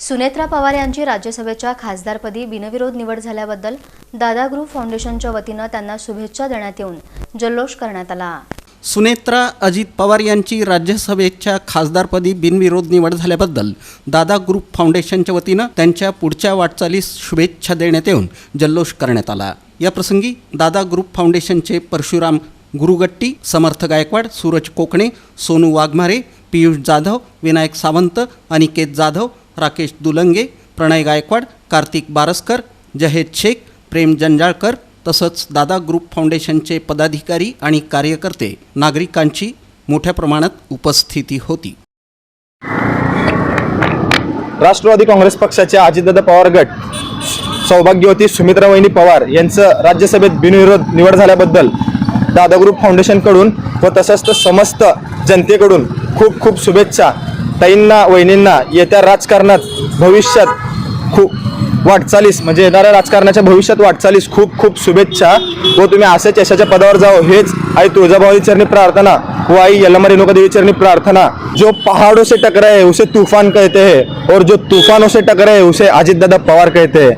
सुनेत्रा पवार यांची राज्यसभेच्या खासदारपदी बिनविरोध निवड झाल्याबद्दल दादा ग्रुप फाउंडेशनच्या वतीनं त्यांना शुभेच्छा देण्यात येऊन जल्लोष करण्यात आला. सुनेत्रा अजित पवार यांची राज्यसभेच्या खासदारपदी बिनविरोध निवड झाल्याबद्दल दादा ग्रुप फाउंडेशनच्या वतीनं त्यांच्या पुढच्या वाटचालीस शुभेच्छा देण्यात येऊन जल्लोष करण्यात आला. या प्रसंगी दादा ग्रुप फाउंडेशनचे परशुराम गुरुगट्टी समर्थ गायकवाड सूरज कोकणे सोनू वाघमारे पियुष जाधव विनायक सावंत अनिकेत जाधव राकेश दुलंगे प्रणय गायकवाड कार्तिक बारसकर जहेद शेख प्रेम जंजाळकर तसंच दादा ग्रुप फाउंडेशनचे पदाधिकारी आणि कार्यकर्ते नागरिकांची मोठ्या प्रमाणात उपस्थिती होती. राष्ट्रवादी काँग्रेस पक्षाचे अजितदादा पवार गट सौभाग्यवती सुमित्रा वहिनी पवार यांचं राज्यसभेत बिनविरोध निवड झाल्याबद्दल दादा ग्रुप फाउंडेशनकडून व तसंच समस्त जनतेकडून खूप खूप शुभेच्छा. ताईंना वहिनींना येत्या राजकारणात भविष्यात खूप वाटचालीस म्हणजे येणाऱ्या राजकारणाच्या भविष्यात वाटचालीस खूप खूप शुभेच्छा व तुम्ही असेच यशाच्या पदावर जाओ हेच आई तुळजाभवानी चरणी प्रार्थना व आई यल्लमा रेणुका देवी चरणी प्रार्थना. जो पहाड़ों से टकराए उसे तूफान कहते हैं और जो तूफानों से टकराए उसे अजित दादा पवार कहते हैं.